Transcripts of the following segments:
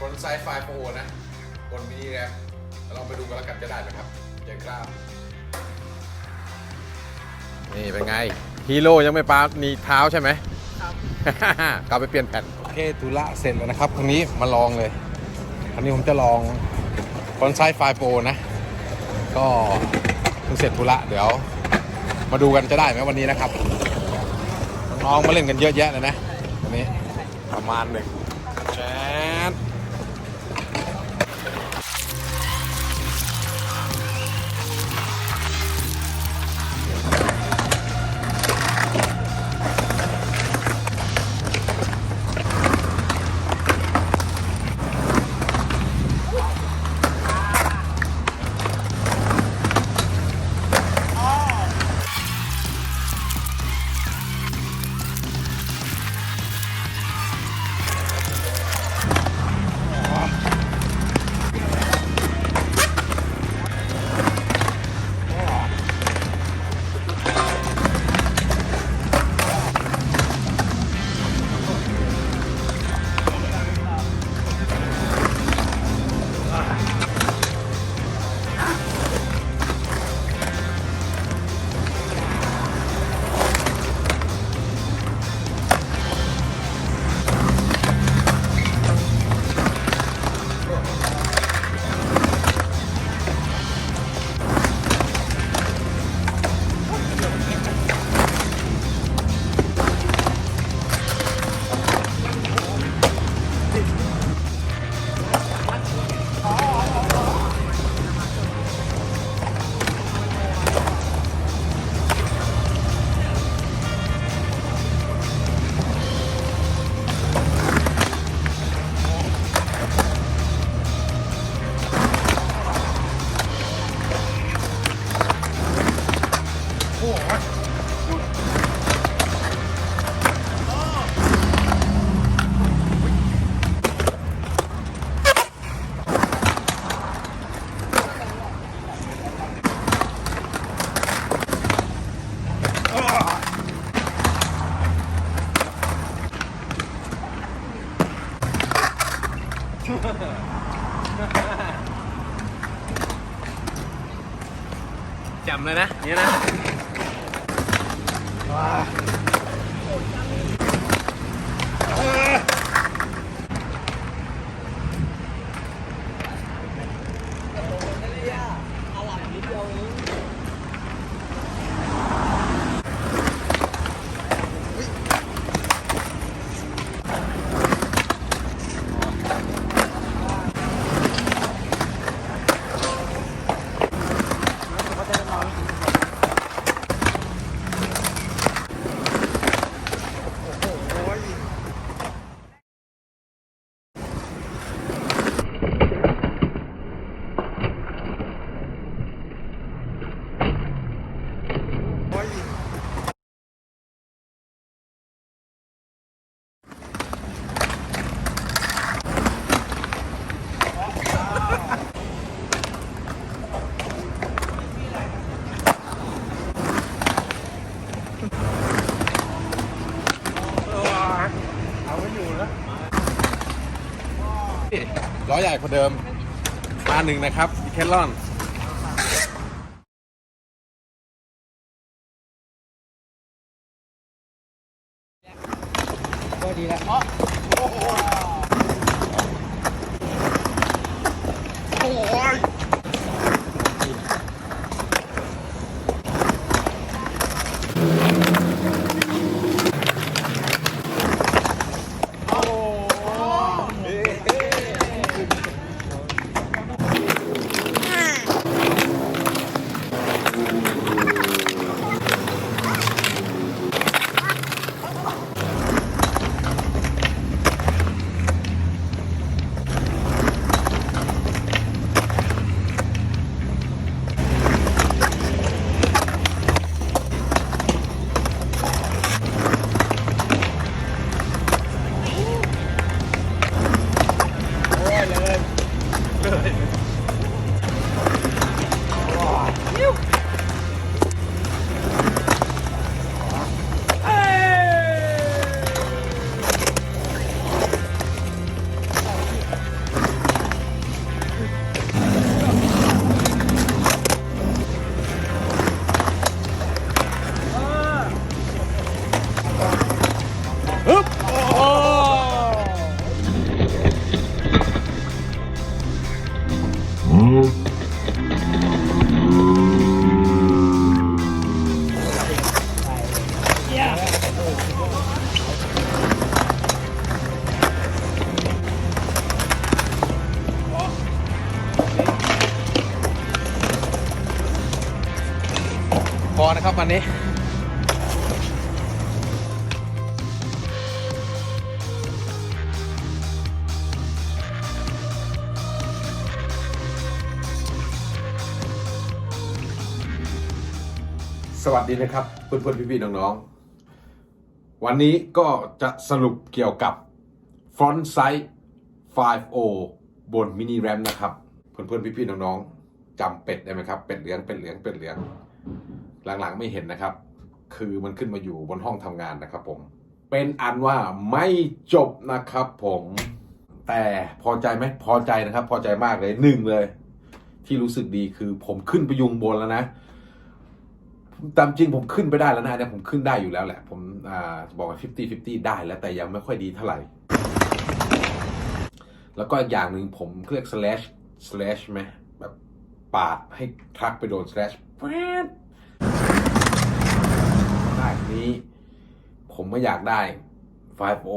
คนไซส์ไฟโฟนะบนมินิแรมเราไปดูกันแล้วกันจะได้ไหมครับเจครับ นี่เป็นไง ฮีโร่ยังไม่ปาหนีเท้าใช่ไหมครับ กลับไปเปลี่ยนแผ่น โอเคธุระเสร็จแล้วนะครับครั้งนี้มาลองเลยครั้งนี้ผมจะลองคอนไซส์ไฟโฟนะ ก็เพิ่งเสร็จธุระเดี๋ยว มาดูกันจะได้ไหมวันนี้นะครับ น้องๆมาเล่นกันเยอะแยะเลยนะวันนี้ประมาณหนึ่งแชท จำเลยนะเนี่ยนะ ล้อใหญ่กว่าเดิมมาหนึ่งนะครับอีเคลอน นี้ สวัสดีนะครับเพื่อนๆพี่ๆน้องๆ วันนี้ก็จะสรุปเกี่ยวกับ Front Sight 5O บนมินิแรมนะครับ เพื่อนๆพี่ๆน้องๆจำเป็ดได้ไหมครับ เป็ดเหลือง เป็ดเหลือง เป็ดเหลือง หลังๆไม่เห็นนะครับ คือมันขึ้นมาอยู่บนห้องทำงานนะครับผม เป็นอันว่าไม่จบนะครับผมแต่พอใจไหมพอใจนะครับ พอใจมากเลยหนึ่งเลย ที่รู้สึกดีคือผมขึ้นไปยุงบนแล้วนะตามจริงผมขึ้นไปได้แล้วนะเนี่ยผมขึ้นได้อยู่แล้วแหละ ผมอ่าบอกว่า 50 50 ได้แล้วแต่ยังไม่ค่อยดีเท่าไหร่ แล้วก็อีกอย่างหนึ่งผมเรียก slash slash ไหมแบบปาดให้ทรักไปโดน slash แป๊ดได้นี้ ผมไม่อยากได้ 5O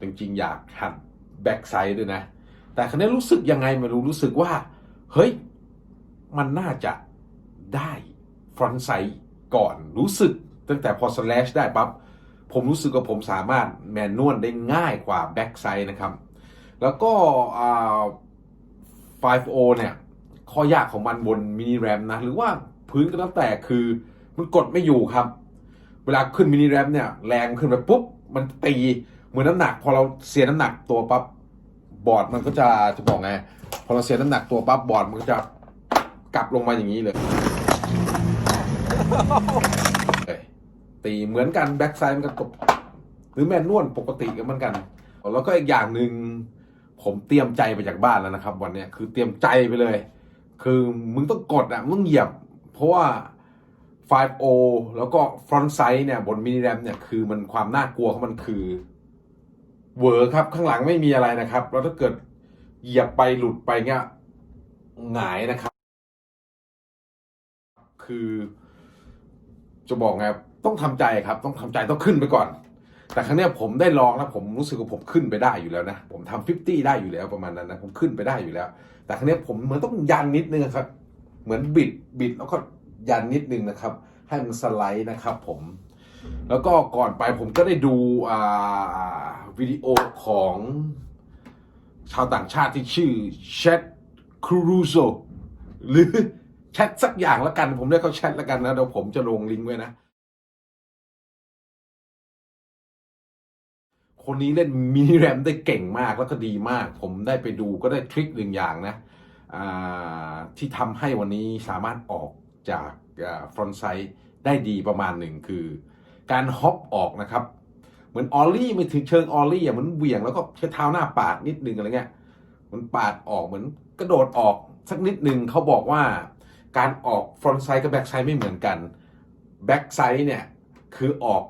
จริงๆ อยากหัด back side ด้วยนะ แต่ครั้นี้รู้สึกยังไงไม่รู้รู้สึกว่า เฮ้ย มันน่าจะได้ front side ก่อนรู้สึก ตั้งแต่พอ slash ได้ปั๊บผมรู้สึกว่าผมสามารถแมนนวลได้ง่ายกว่า back side นะครับ แล้วก็ 5O เนี่ย ข้อยากของมันบนมินิแรมนะ หรือว่าพื้นก็แล้วแต่คือมันกดไม่อยู่ครับ เวลาขึ้นมินิแรมเนี่ยแรงขึ้นไปปุ๊บมันตีเหมือนน้ำหนัก พอเราเสียน้ำหนักตัวปั๊บบอร์ดมันก็จะจะบอกไงพอเราเสียน้ำหนักตัวปั๊บบอร์ดมันก็จะกลับลงมาอย่างนี้เลย ตีเหมือนกันแบ็กไซด์มันก็กบหรือแมนนวลปกติก็เหมือนกัน แล้วก็อีกอย่างหนึ่งผมเตรียมใจไปจากบ้านแล้วนะครับ วันนี้คือเตรียมใจไปเลย คือมึงต้องกดอะมึงเหยียบ เพราะว่า 5O แล้วก็ front side เนี่ยบนมินิแรมเนี่ยคือมันความน่ากลัวของมันคือเวอร์ครับ ข้างหลังไม่มีอะไรนะครับ แล้วถ้าเกิดเหยียบไปหลุดไปเงี้ยหงายนะครับ คือจะบอกไงต้องทำใจครับ ต้องทำใจต้องขึ้นไปก่อน แต่ครั้งเนี้ยผมได้ลองแล้วผมรู้สึกว่าผมขึ้นไปได้อยู่แล้วนะ ผมทำฟิฟตี้ได้อยู่แล้วประมาณนั้นนะ ผมขึ้นไปได้อยู่แล้ว แต่ครั้งเนี้ยผมเหมือนต้องยันนิดนึงครับ เหมือนบิดบิดแล้วก็ ยันนิดนึงนะครับ ให้มันสไลด์นะครับผม แล้วก็ก่อนไปผมก็ได้ดูวิดีโอของชาวต่างชาติที่ชื่อเชดครูโซหรือแชทสักอย่างแล้วกัน ผมเรียกเขาแชทแล้วกันนะเดี๋ยวผมจะลงลิงก์ไว้นะ คนนี้เล่นมินิแรมได้เก่งมากแล้วก็ดีมาก ผมได้ไปดูก็ได้ทริคหนึ่งอย่างนะที่ทำให้วันนี้สามารถออก จากฟรอนไซด์ได้ดีประมาณหนึ่งคือ การฮอปออกนะครับ เหมือนออลลี่ไม่ถึงเชิงออลลี่อะเหมือนเหวี่ยงแล้วก็ใช้เท้าหน้าปาดนิดนึงอะไรเงี้ยมันปาดออกเหมือนกระโดดออกสักนิดหนึ่งเขาบอกว่าการออกฟรอนไซด์กับแบ็กไซด์ไม่เหมือนกันแบ็กไซด์เนี่ยคือออก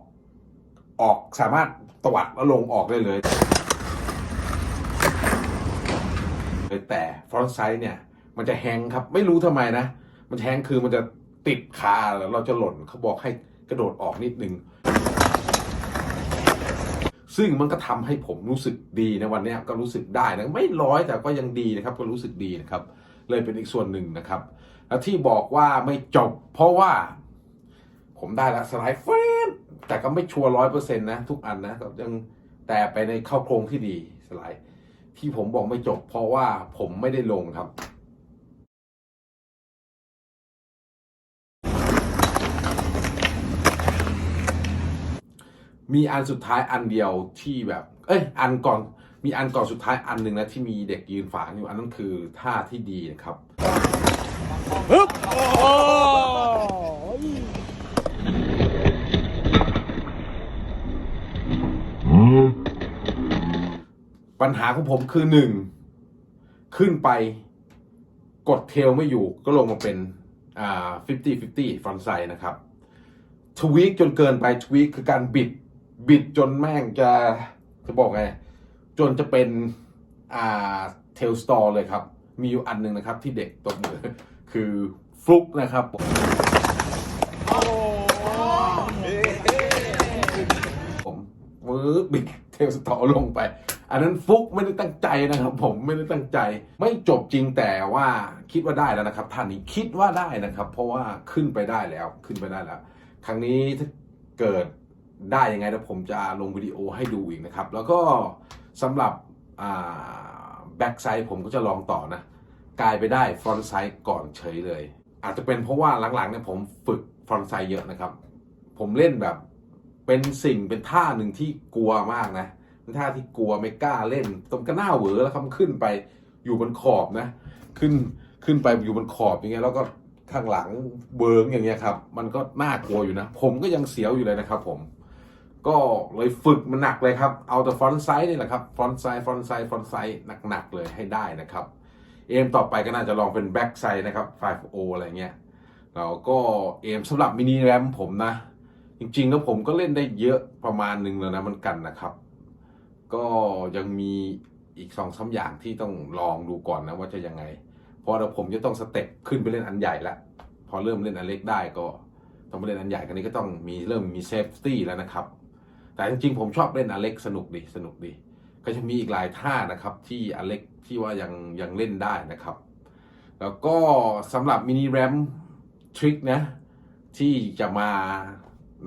ออกสามารถตวัดแล้วลงออกได้เลยแต่ฟรอนไซด์เนี่ยมันจะแฮงครับไม่รู้ทำไมนะ มันแฮงคือมันจะติดขาแล้วเราจะหล่นเขาบอกให้กระโดดออกนิดนึง ซึ่งมันก็ทำให้ผมรู้สึกดีในวันนี้ก็รู้สึกได้นะไม่ร้อยแต่ก็ยังดีนะครับ ก็รู้สึกดีนะครับ เลยเป็นอีกส่วนหนึ่งนะครับ แล้วที่บอกว่าไม่จบ เพราะว่า ผมได้แล้วสไลด์เฟนแต่ก็ไม่ชัวร์ร้อยเปอร์เซ็นต์นะ ทุกอันนะยังแต่ไปในเข้าโครงที่ดีสไลด์ที่ผมบอกไม่จบ เพราะว่าผมไม่ได้ลงครับ มีอันสุดท้ายอันเดียวที่แบบ เอ้ย อันก่อน มีอันก่อนสุดท้ายอันหนึ่งนะที่มีเด็กยืนฝางอยู่ อันนั้นคือท่าที่ดีนะครับฮึบโอ้ยปัญหาของผมคือหนึ่ง ขึ้นไปกดเทลไม่อยู่ก็ลงมาเป็นอ่า50 50ฟรอนไซนะครับ ทวีคจนเกินไปทวีคคือการบิด บิดจนแม่งจะจะบอกไง จนจะเป็นอ่าเทลสตอร์เลยครับ มีอยู่อันหนึ่งนะครับที่เด็กตบมือ คือฟลุกนะครับผมมือบิดเทลสตอร์ลงไป อันนั้นฟุกไม่ได้ตั้งใจนะครับผมไม่ได้ตั้งใจ ไม่จบจริงแต่ว่าคิดว่าได้แล้วนะครับท่านนี้คิดว่าได้นะครับ เพราะว่าขึ้นไปได้แล้วขึ้นไปได้แล้ว ครั้งนี้ถ้าเกิด ได้ยังไงนะผมจะลงวิดีโอให้ดูอีกนะครับ แล้วก็สำหรับแบ็กไซด์ผมก็จะลองต่อนะ กลายไปได้ฟรอนต์ไซด์ก่อนเฉยเลย อาจจะเป็นเพราะว่าหลังๆเนี่ยผมฝึกฟรอนต์ไซด์เยอะนะครับ ผมเล่นแบบเป็นสิ่งเป็นท่าหนึ่งที่กลัวมากนะเป็นท่าที่กลัวไม่กล้าเล่นตรงกระหน้าเหวอแล้วครับขึ้นไปอยู่บนขอบนะ ขึ้นขึ้นไปอยู่บนขอบอย่างเงี้ยแล้วก็ข้างหลังเบิงอย่างเงี้ยครับ มันก็น่ากลัวอยู่นะ ผมก็ยังเสียวอยู่เลยนะครับผม ก็เลยฝึกมันหนักเลยครับ เอาแต่ฟอนต์ไซด์นี่แหละครับฟอนต์ไซด์ฟอนต์ไซด์ฟอนต์ไซด์หนักๆเลยให้ได้นะครับ เอมต่อไปก็น่าจะลองเป็นแบ็กไซด์นะครับ 5O อะไรเงี้ยแล้วก็เอมสำหรับมินิแรมผมนะ จริงๆแล้วผมก็เล่นได้เยอะประมาณหนึ่งแล้วนะมันกันนะครับ ก็ยังมีอีกสองสาอย่างที่ต้องลองดูก่อนนะว่าจะยังไงเพราะเดี๋ยวผมจะต้องสเต็ปขึ้นไปเล่นอันใหญ่ล้วพอเริ่มเล่นอันเล็กได้ก็ต้องไปเล่นอันใหญ่กันนี้ก็ต้องมีเริ่มมีเซฟตี้แล้วนะครับ แต่จริงๆผมชอบเล่นอเล็กสนุกดีสนุกดี ก็จะมีอีกหลายท่านะครับที่อเล็กที่ว่ายังยังเล่นได้นะครับ แล้วก็สำหรับมินิแรมทริคนะที่จะมา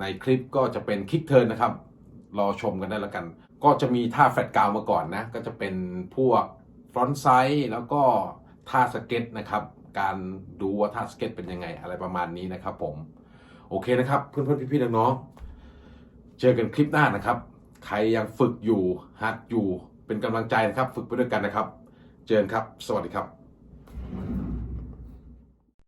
ในคลิปก็จะเป็นคิกเทิร์นนะครับ รอชมกันได้แล้วกัน ก็จะมีท่าแฟลตกาวมาก่อนนะ ก็จะเป็นพวกฟรอนต์ไซด์แล้วก็ท่าสเก็ตนะครับ การดูว่าท่าสเก็ตเป็นยังไงอะไรประมาณนี้นะครับผม โอเคนะครับ เพื่อนๆพี่ๆน้องๆ เจอกันคลิปหน้านะครับ ใครยังฝึกอยู่หัดอยู่เป็นกำลังใจนะครับ ฝึกไปด้วยกันนะครับ เจอกันครับ สวัสดีครับ